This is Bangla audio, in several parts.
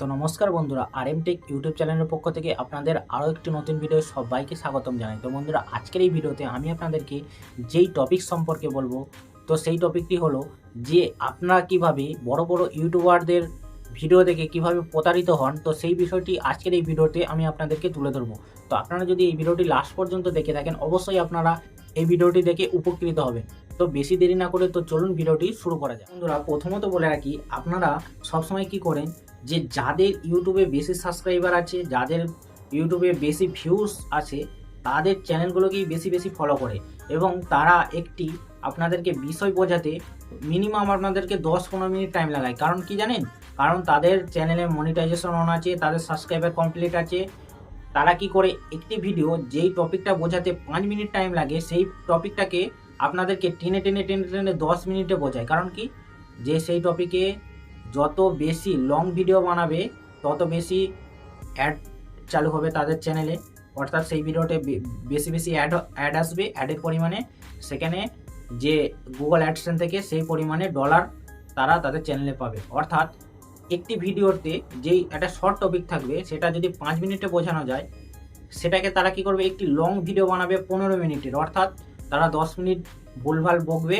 তো নমস্কার বন্ধুরা আর এম টেক ইউটিউব চ্যানেলের পক্ষ থেকে আপনাদের আরও একটি নতুন ভিডিও সবাইকে স্বাগতম জানাই। তো বন্ধুরা, আজকের এই ভিডিওতে আমি আপনাদেরকে যেই টপিক সম্পর্কে বলব, তো সেই টপিকটি হলো যে আপনারা কীভাবে বড় বড় ইউটিউবারদের ভিডিও দেখে কীভাবে প্রতারিত হন, তো সেই বিষয়টি আজকের এই ভিডিওতে আমি আপনাদেরকে তুলে ধরবো। তো আপনারা যদি এই ভিডিওটি লাস্ট পর্যন্ত দেখে থাকেন, অবশ্যই আপনারা এই ভিডিওটি দেখে উপকৃত হবে। তো বেশি দেরি না করে তো চলুন ভিডিওটি শুরু করা যায় বন্ধুরা, প্রথমত বলে রাখি, আপনারা সবসময় কি করেন যে, যাদের ইউটিউবে বেশি সাবস্ক্রাইবার আছে, যাদের ইউটিউবে বেশি ভিউজ আছে, তাদের চ্যানেলগুলোকেই বেশি বেশি ফলো করে এবং তারা একটি আপনাদেরকে বিষয় বোঝাতে মিনিমাম আপনাদেরকে দশ পনেরো মিনিট টাইম লাগায়। কারণ কি জানেন? কারণ তাদের চ্যানেলে মনিটাইজেশন অন আছে, তাদের সাবস্ক্রাইবার কমপ্লিট আছে তারা কি করে একটি ভিডিও যেই টপিকটা বোঝাতে পাঁচ মিনিট টাইম লাগে, সেই টপিকটাকে আপনাদেরকে টেনে টেনে টেনে টেনে দশ মিনিটে বোঝায়। কারণ কি? যে সেই টপিকে যত বেশি লং ভিডিও বানাবে, তত বেশি অ্যাড চালু হবে তাদের চ্যানেলে অর্থাৎ সেই ভিডিওতে বেশি বেশি অ্যাড অ্যাড আসবে। অ্যাডের পরিমাণে সেখানে যে গুগল অ্যাডসেন থেকে সেই পরিমাণে ডলার তারা তাদের চ্যানেলে পাবে। অর্থাৎ একটি ভিডিওতে যেই একটা শর্ট টপিক থাকবে, সেটা যদি পাঁচ মিনিটে বোঝানো যায়, সেটাকে তারা কি করবে? একটি লং ভিডিও বানাবে পনেরো মিনিটের। অর্থাৎ তারা দশ মিনিট ভুলভাল বকবে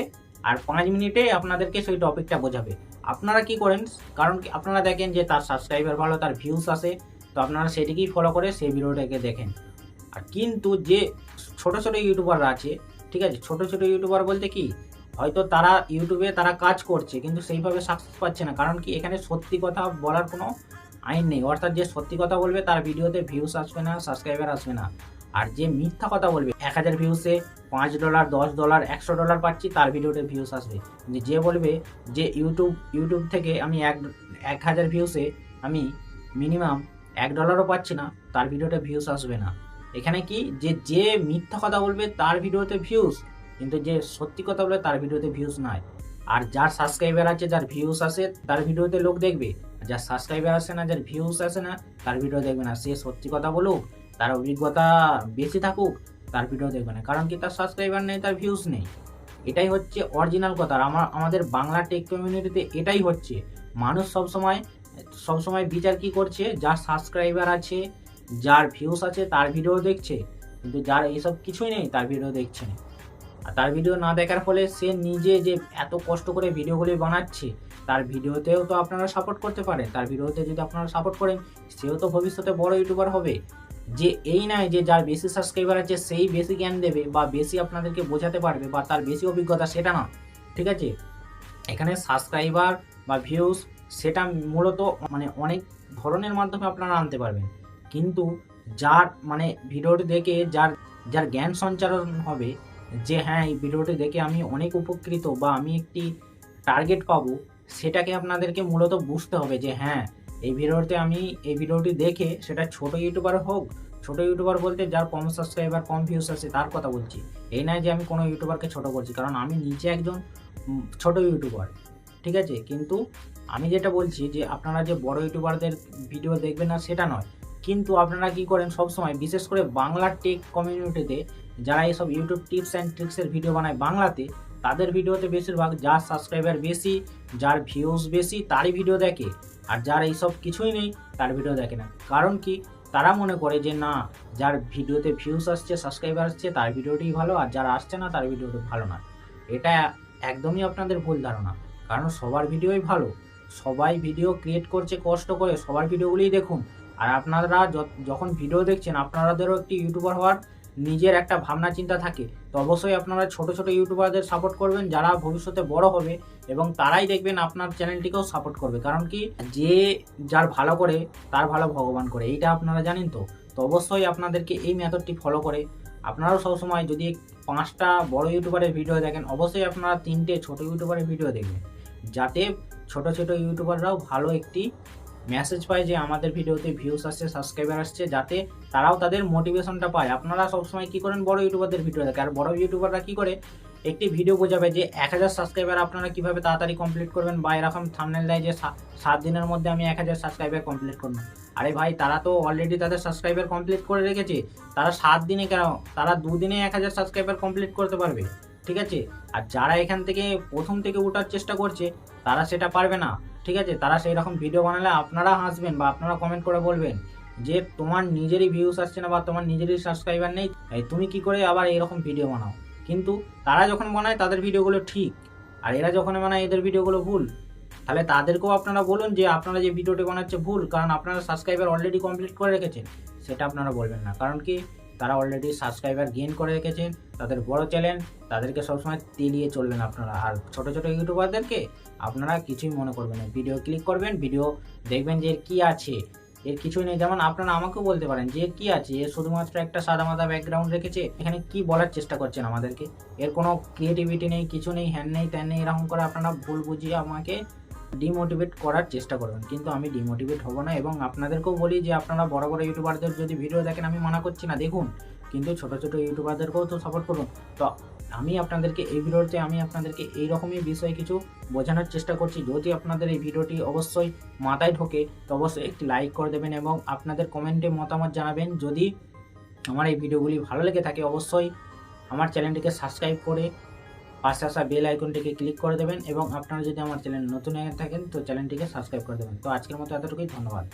আর পাঁচ মিনিটে আপনাদেরকে সেই টপিকটা বোঝাবে। আপনারা কি করেন? কারণ কি আপনারা দেখেন যে তার সাবস্ক্রাইবার ভালো, তার ভিউস আসে, তো আপনারা সেটিকেই ফলো করে সেই ভিডিওটাকে দেখেন। আর কিন্তু যে ছোট ছোট ইউটিউবাররা আছে, ঠিক আছে? ছোট ছোট ইউটিউবার বলতে কি? হয়তো তারা ইউটিউবে তারা কাজ করছে, কিন্তু সেইভাবে সাকসেস পাচ্ছে না। কারণ কি, এখানে সত্যি কথা বলার কোনো আইন নেই। অর্থাৎ যে সত্যি কথা বলবে, তার ভিডিওতে ভিউস আসবে না সাবস্ক্রাইবার আসবে না। আর যে মিথ্যা কথা বলবে, এক হাজার ভিউসে পাঁচ ডলার দশ ডলার একশো ডলার পাচ্ছি, তার ভিডিওতে ভিউস আসবে। কিন্তু যে বলবে যে ইউটিউব ইউটিউব থেকে আমি এক এক হাজার ভিউসে আমি মিনিমাম এক ডলারও পাচ্ছি না, তার ভিডিওতে ভিউস আসবে না। এখানে কি, যে যে মিথ্যা কথা বলবে, তার ভিডিওতে ভিউস কিন্তু যে সত্যি কথা বলে তার ভিডিওতে ভিউস নাই। আর যার সাবস্ক্রাইবার আছে, যার ভিউস আসে তার ভিডিওতে লোক দেখবে। যার সাবস্ক্রাইবার আসে না, যার ভিউস আসে না, তার ভিডিও দেখবে না। সে সত্যি কথা বলুক, তার অভিজ্ঞতা বেশি থাকুক, তার ভিডিও দেখবে না। কারণ কি তার সাবস্ক্রাইবার নেই, তার ভিউস নেই। এটাই হচ্ছে অরিজিনাল কথা। আমার আমাদের বাংলা টেক কমিউনিটিতে এটাই হচ্ছে। মানুষ সবসময় সবসময় বিচার কি করছে? যার সাবস্ক্রাইবার আছে, যার ভিউস আছে, তার ভিডিও দেখছে। কিন্তু যার এইসব কিছুই নেই, তার ভিডিও দেখছে না। আর তার ভিডিও না দেখার ফলে সে নিজে যে এত কষ্ট করে ভিডিওগুলি বানাচ্ছে, তার ভিডিওতেও তো আপনারা সাপোর্ট করতে পারেন। তার ভিডিওতে যদি আপনারা সাপোর্ট করেন, সেও তো ভবিষ্যতে বড় ইউটিউবার হবে। যে এই নয় যে যার বেশি সাবস্ক্রাইবার আছে, সেই বেশি জ্ঞান দেবে বা বেশি আপনাদেরকে বোঝাতে পারবে বা তার বেশি অভিজ্ঞতা, সেটা না। ঠিক আছে? এখানে সাবস্ক্রাইবার বা ভিউজ সেটা মূলত মানে অনেক ধরনের মাধ্যমে আপনারা আনতে পারবেন। কিন্তু যার মানে ভিডিওটি দেখে যার যার জ্ঞান সঞ্চারণ হবে যে হ্যাঁ এই ভিডিওটি দেখে আমি অনেক উপকৃত বা আমি একটি টার্গেট পাবো, সেটাকে আপনাদেরকে মূলত বুঝতে হবে যে হ্যাঁ এই ভিডিওতে আমি এই ভিডিওটি দেখে সেটা ছোট ইউটিউবার হোক, ছোট ইউটিউবার বলতে যার কম সাবস্ক্রাইবার কম ভিউস আছে তার কথা বলছি। এই নয় যে আমি কোনো ইউটিউবারকে ছোট করছি কারণ আমি নিজে একজন ছোট ইউটিউবার ঠিক আছে? কিন্তু আমি যেটা বলছি যে আপনারা যে বড় ইউটিউবারদের ভিডিও দেখবেন না সেটা নয়, কিন্তু আপনারা কি করেন সব সময় বিশেষ করে বাংলা টেক কমিউনিটিতে যারা এইসব ইউটিউব টিপস অ্যান্ড ট্রিক্সের ভিডিও বানায় বাংলাতে, তাদের ভিডিওতে বেশিরভাগ যার সাবস্ক্রাইবার বেশি, যার ভিউজ বেশি, তারই ভিডিও দেখে। আর যার এইসব কিছুই নেই, তার ভিডিও দেখে না। কারণ কি? তারা মনে করে যে না, যার ভিডিওতে ভিউজ আসছে সাবস্ক্রাইবার আসছে, তার ভিডিওটি ভালো, আর যার আসছে না, তার ভিডিওটি ভালো না। এটা একদমই আপনাদের ভুল ধারণা। কারণ সবার ভিডিওই ভালো। সবাই ভিডিও ক্রিয়েট করছে, কষ্ট করে, সবার ভিডিওগুলোই দেখুন। আর আপনারা যখন ভিডিও দেখছেন আপনাদেরও একটি ইউটিউবার হওয়ার নিজের একটা ভাবনা চিন্তা থাকে, তো অবশ্যই আপনারা ছোট ছোট ইউটিউবারদের সাপোর্ট করবেন, যারা ভবিষ্যতে বড় হবে এবং তারাই দেখবেন আপনার চ্যানেলটিকেও সাপোর্ট করবে। কারণ কি? যে যার ভালো করে, তার ভালো ভগবান করে। এইটা আপনারা জানেন তো? তো অবশ্যই আপনাদেরকে এই মেথডটি ফলো করে। আপনারাও সবসময় যদি পাঁচটা বড় ইউটিউবারের ভিডিও দেখেন, অবশ্যই আপনারা তিনটে ছোট ইউটিউবারের ভিডিও দেখবেন। যাতে ছোট ছোট ইউটিউবাররাও ভালো একটি মেসেজ পায় যে আমাদের ভিডিওতে ভিউস আসছে সাবস্ক্রাইবার আসছে, যাতে তারাও তাদের মোটিভেশনটা পায়। আপনারা সবসময় কি করেন? বড় ইউটিউবারদের ভিডিও দেখে। আর বড় ইউটিউবাররা কি করে? একটি ভিডিও বোঝাবে যে এক হাজার সাবস্ক্রাইবার আপনারা কীভাবে তাড়াতাড়ি কমপ্লিট করবেন বা এরকম থামনেল দেয় যে সাত দিনের মধ্যে আমি এক হাজার সাবস্ক্রাইবার কমপ্লিট করব। আরে ভাই, তারা তো অলরেডি তাদের সাবস্ক্রাইবার কমপ্লিট করে রেখেছে। তারা সাত দিনে কেন? তারা দুদিনে এক হাজার সাবস্ক্রাইবার কমপ্লিট করতে পারবে। ঠিক আছে? আর যারা এখান থেকে প্রথম থেকে ওঠার চেষ্টা করছে, তারা সেটা পারবে না। ঠিক আছে? তারা সেই রকম ভিডিও বানালে আপনারা হাসবেন বা আপনারা কমেন্ট করে বলবেন যে তোমার নিজেরই ভিউস আসছে না বা তোমার নিজেরই সাবস্ক্রাইবার নেই, এই তুমি কি করে আবার এরকম ভিডিও বানাও? কিন্তু তারা যখন বানায় তাদের ভিডিওগুলো ঠিক, আর এরা যখন বানায় এদের ভিডিওগুলো ভুল, তাহলে তাদেরকেও আপনারা বলুন যে আপনারা যে ভিডিওটি বানাচ্ছে ভুল, কারণ আপনারা সাবস্ক্রাইবার অলরেডি কমপ্লিট করে রেখেছেন, সেটা আপনারা বলবেন না। কারণ কি? তারা অলরেডি সাবস্ক্রাইবার গেইন করে রেখেছেন তাদের বড় চ্যানেল তাদেরকে সবসময় তেলিয়ে চলবেন আপনারা। আর ছোট ছোট ইউটিউবারদেরকে আপনারা কিছুই মনে করবেন না। ভিডিও ক্লিক করবেন ভিডিও দেখবেন যে এর কী আছে। এর কিছুই নেই। যেমন আপনারা আমাকেও বলতে পারেন যে কী আছে। এর শুধুমাত্র একটা সাদা মাদা ব্যাকগ্রাউন্ড রেখেছে। এখানে কি বলার চেষ্টা করছেন আমাদেরকে? এর কোনো ক্রিয়েটিভিটি নেই, কিছু নেই হ্যান নেই ত্যান নেই, এরকম করে আপনারা ভুল বুঝিয়ে আমাকে ডিমোটিভেট করার চেষ্টা করবেন। কিন্তু আমি ডিমোটিভেট হব না এবং আপনাদেরকেও বলি যে, আপনারা বড় বড় ইউটিউবারদের যদি ভিডিও দেখেন, আমি মানা করছি না। দেখুন, কিন্তু ছোট ছোট ইউটিউবারদেরকেও তো সাপোর্ট করুন। তো আমি আপনাদেরকে এই ভিডিওতে, আমি আপনাদেরকে এই রকমই বিষয় কিছু বোঝানোর চেষ্টা করছি। যদি আপনাদের এই ভিডিওটি অবশ্যই মাথায় ঢোকে, তো অবশ্যই একটি লাইক করে দেবেন এবং আপনাদের কমেন্টে মতামত জানাবেন। যদি আমার এই ভিডিওগুলি ভালো লেগে থাকে, অবশ্যই আমার চ্যানেলটিকে সাবস্ক্রাইব করে পাশে আসা বেল আইকনটিকে ক্লিক করে দেবেন এবং আপনারা যদি আমার চ্যানেল নতুন হয়ে থাকেন তো চ্যানেলটিকে সাবস্ক্রাইব করে দেবেন। তো আজকের মতো এতটুকুই, ধন্যবাদ।